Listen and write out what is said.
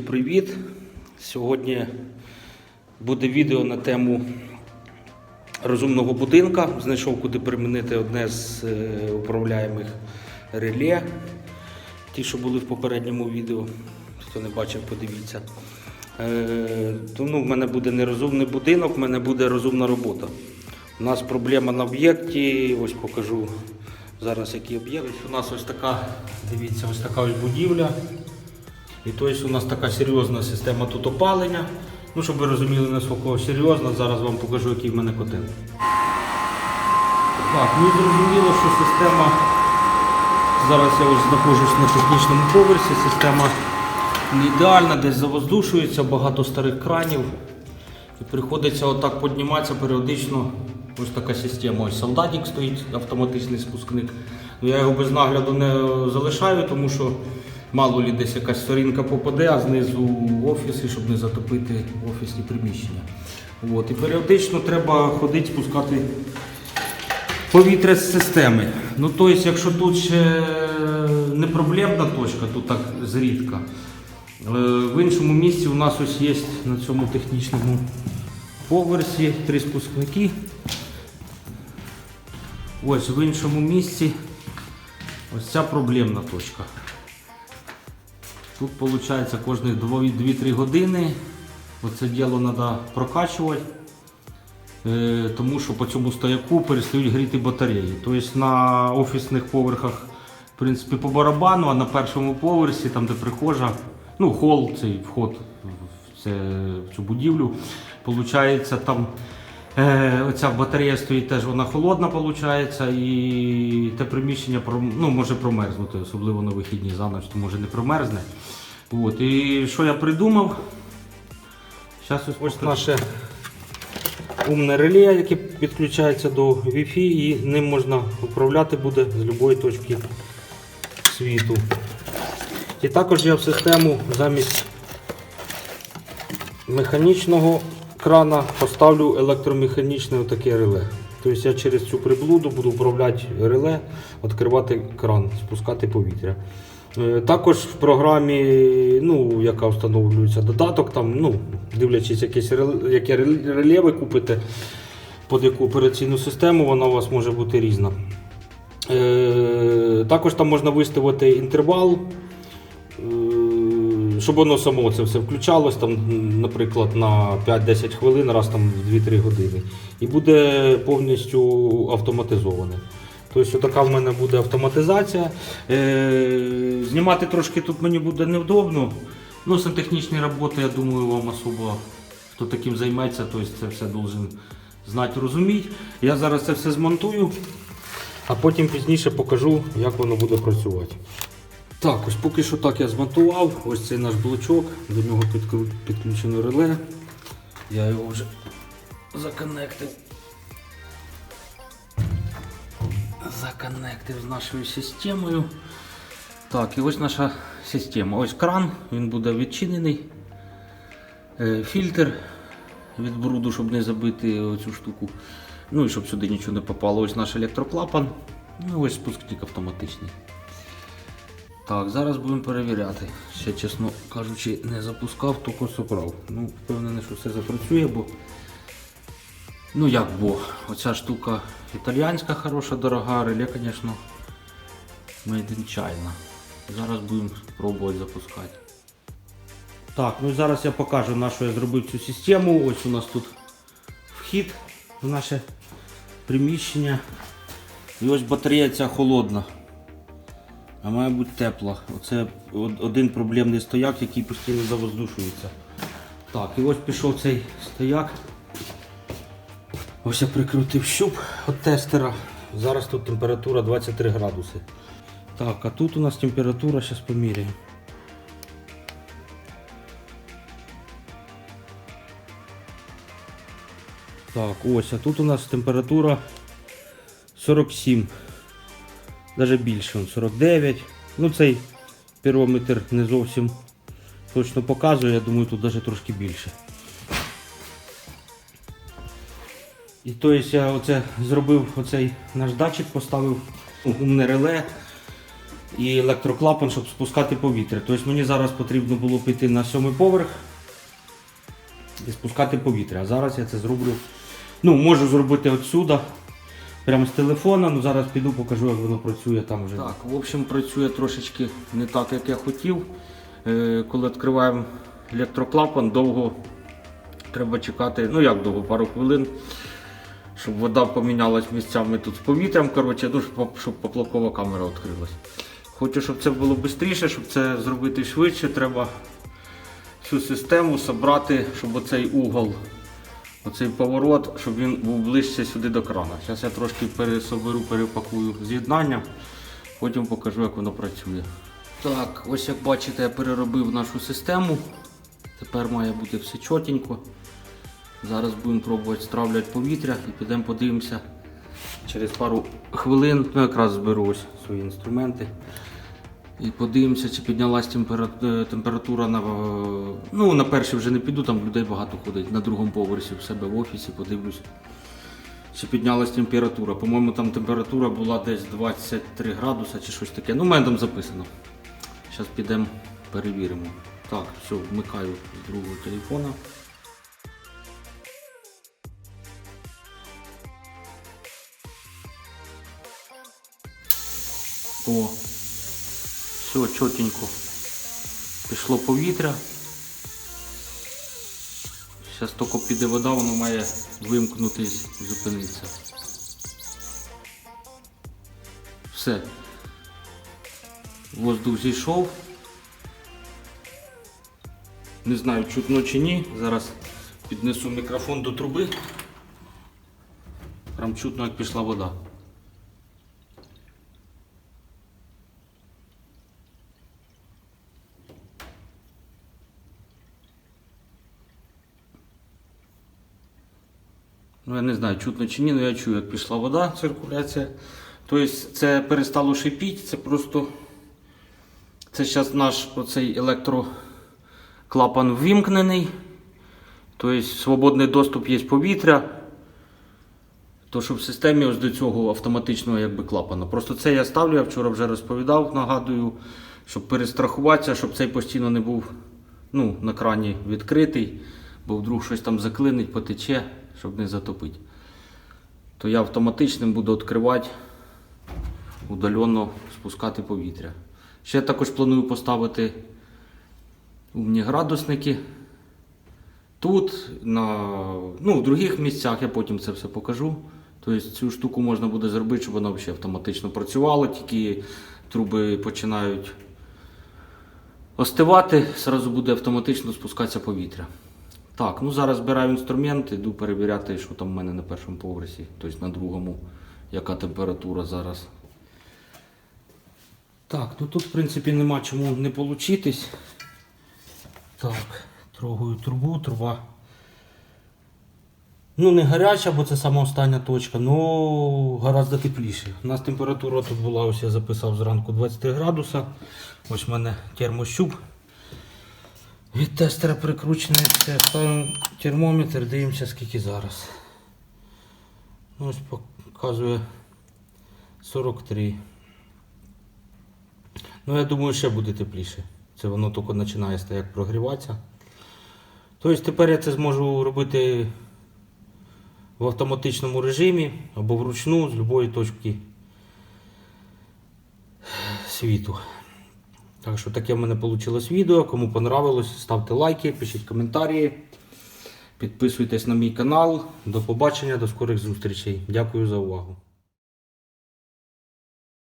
привіт! Сьогодні буде відео на тему розумного будинка. Знайшов, куди примінити одне з е, управляємих реле. Ті, що були в попередньому відео. Хто не бачив, подивіться. Е, то, ну, в мене буде не розумний будинок, в мене буде розумна робота. У нас проблема на об'єкті, ось покажу зараз, який об'єкт. У нас ось така, дивіться, ось така ось будівля. І тобто у нас така серйозна система тут опалення. Ну, щоб ви розуміли, наскільки серйозно, зараз вам покажу, який в мене котел. Так, ну зрозуміло, що система. Зараз я ось знаходжусь на технічному поверсі, система не ідеальна, десь завоздушується, багато старих кранів. І приходиться отак підніматися періодично. Ось така система. Ось солдатик стоїть, автоматичний спускник. Ну, Я його без нагляду не залишаю, тому що мало лі десь якась сторінка попаде, а знизу офіси, щоб не затопити офісні приміщення. От. І періодично треба ходити, спускати повітря з системи. Ну, тобто, якщо тут ще не проблемна точка, тут так зрідка. Е, В іншому місці у нас ось є на цьому технічному поверсі три спускники. Ось в іншому місці ось ця проблемна точка. Тут виходить кожні 2-3 години оце діло треба прокачувати. Е, тому що по цьому стояку перестають гріти батареї. Тобто на офісних поверхах в принципі, по барабану, а на першому поверсі, там де прихожа, ну хол, цей вход в, цю будівлю, получається там. Е, оця батарея стоїть теж вона холодна, виходить, і те приміщення ну, може промерзнути, особливо на вихідні за ніч, то може не промерзне. От. І що я придумав? Зараз ось, ось наше умне реле, яке підключається до Wi-Fi і ним можна управляти буде з будь-якої точки світу. І також я в систему замість механічного крана поставлю електромеханічне отаке реле. Тобто я через цю приблуду буду управляти реле, відкривати кран, спускати повітря. Е, Також в програмі, ну, яка встановлюється додаток, там, ну, дивлячись, якесь яке реле ви купите під яку операційну систему, вона у вас може бути різна. Е, Також там можна виставити інтервал, щоб воно само це все включалось, там, наприклад, на 5-10 хвилин, раз там в 2-3 години. І буде повністю автоматизоване. Тобто така в мене буде автоматизація. Е, знімати трошки тут мені буде невдобно. Ну, сантехнічні роботи, я думаю, вам особо хто таким займеться, тобто це все должен знати, розуміти. Я зараз це все змонтую, а потім пізніше покажу, як воно буде працювати. Так, ось поки що так я змонтував. Ось цей наш блочок, до нього підключено реле. Я його вже законектив. Законектив з нашою системою. Так, і ось наша система. Ось кран, він буде відчинений. Е, Фільтр від бруду, щоб не забити цю штуку. Ну і щоб сюди нічого не попало. Ось наш електроклапан. Ну ось спускник автоматичний. Так, зараз будемо перевіряти. Ще, чесно кажучи, не запускав, тільки собрав. Ну, впевнений, що все запрацює, бо. Ну як бо, оця штука італіянська хороша, дорога, реле, звісно, made. Зараз будемо пробувати запускати. Так, ну зараз я покажу, на що я зробив цю систему. Ось у нас тут вхід в наше приміщення. І ось батарея ця холодна. А має бути тепла. Оце один проблемний стояк, який постійно завоздушується. Так, і ось пішов цей стояк. Ось я прикрутив щуп від тестера. Зараз тут температура 23 градуси. Так, а тут у нас температура, зараз поміряємо. Так, ось, а тут у нас температура 47. Даже більше, 49. Ну цей пірометр не зовсім точно показує, я думаю, тут навіть трошки більше. І то я оце зробив оцей наш датчик, поставив умне реле. і електроклапан, щоб спускати повітря. Тобто мені зараз потрібно було піти на сьомий поверх і спускати повітря. А зараз я це зроблю. Ну, можу зробити отсюди, прямо з телефона, ну зараз піду покажу, як воно працює там вже. Так, в общем, працює трошечки не так, як я хотів. Е, коли відкриваємо електроклапан, довго треба чекати, ну як довго, пару хвилин, щоб вода помінялась місцями тут з повітрям, коротше, ну, щоб, поплавкова камера відкрилась. Хочу, щоб це було швидше, щоб це зробити швидше, треба цю систему зібрати, щоб оцей угол, оцей поворот, щоб він був ближче сюди до крана. Зараз я трошки пересоберу, перепакую з'єднання, потім покажу, як воно працює. Так, ось як бачите, я переробив нашу систему. Тепер має бути все чотенько. Зараз будемо пробувати стравляти повітря і підемо подивимося через пару хвилин. Ну, якраз зберу ось свої інструменти. І подивимося, чи піднялась е, температура на. е, Ну, на перший вже не піду, там людей багато ходить. На другому поверсі в себе в офісі подивлюсь. Чи піднялась температура. По-моєму, там температура була десь 23 градуса чи щось таке. Ну, у мене там записано. Зараз підемо перевіримо. Так, все, вмикаю з другого телефона. О, все чотенько. Пішло повітря. Зараз тільки піде вода, воно має вимкнутись, зупинитися. Все. Воздух зійшов. Не знаю, чутно чи ні. Зараз піднесу мікрофон до труби. Прям чутно, як пішла вода. Ну, я не знаю, чутно чи ні, але я чую, як пішла вода, циркуляція. Тобто це перестало шипіти, це просто. Це зараз наш оцей електроклапан ввімкнений. Тобто свободний доступ є повітря. То що в системі ось до цього автоматичного якби, клапана. Просто це я ставлю, я вчора вже розповідав, нагадую, щоб перестрахуватися, щоб цей постійно не був ну, на крані відкритий, бо вдруг щось там заклинить, потече, щоб не затопити. То я автоматичним буду відкривати, удаленно спускати повітря. Ще також планую поставити умні градусники. Тут, на, ну, в других місцях я потім це все покажу. Тобто цю штуку можна буде зробити, щоб вона взагалі автоматично працювала, тільки труби починають остивати, зразу буде автоматично спускатися повітря. Так, ну зараз збираю інструмент, іду перевіряти, що там в мене на першому поверсі, тобто на другому, яка температура зараз. Так, ну тут в принципі нема чому не получитись. Так, трогаю трубу, труба. Ну, не гаряча, бо це сама остання точка, але гораздо тепліше. У нас температура тут була, ось я записав зранку 23 градуса. Ось в мене термощуп. Від тестера прикручений. Це ставимо термометр, дивимося скільки зараз. Ну, Ось показує 43. Ну, я думаю, ще буде тепліше. Це воно тільки починає як прогріватися. Тобто тепер я це зможу робити в автоматичному режимі або вручну з будь-якої точки світу. Так що таке в мене вийшло відео. Кому понравилось, ставте лайки, пишіть коментарі. Підписуйтесь на мій канал. До побачення, до скорих зустрічей. Дякую за увагу.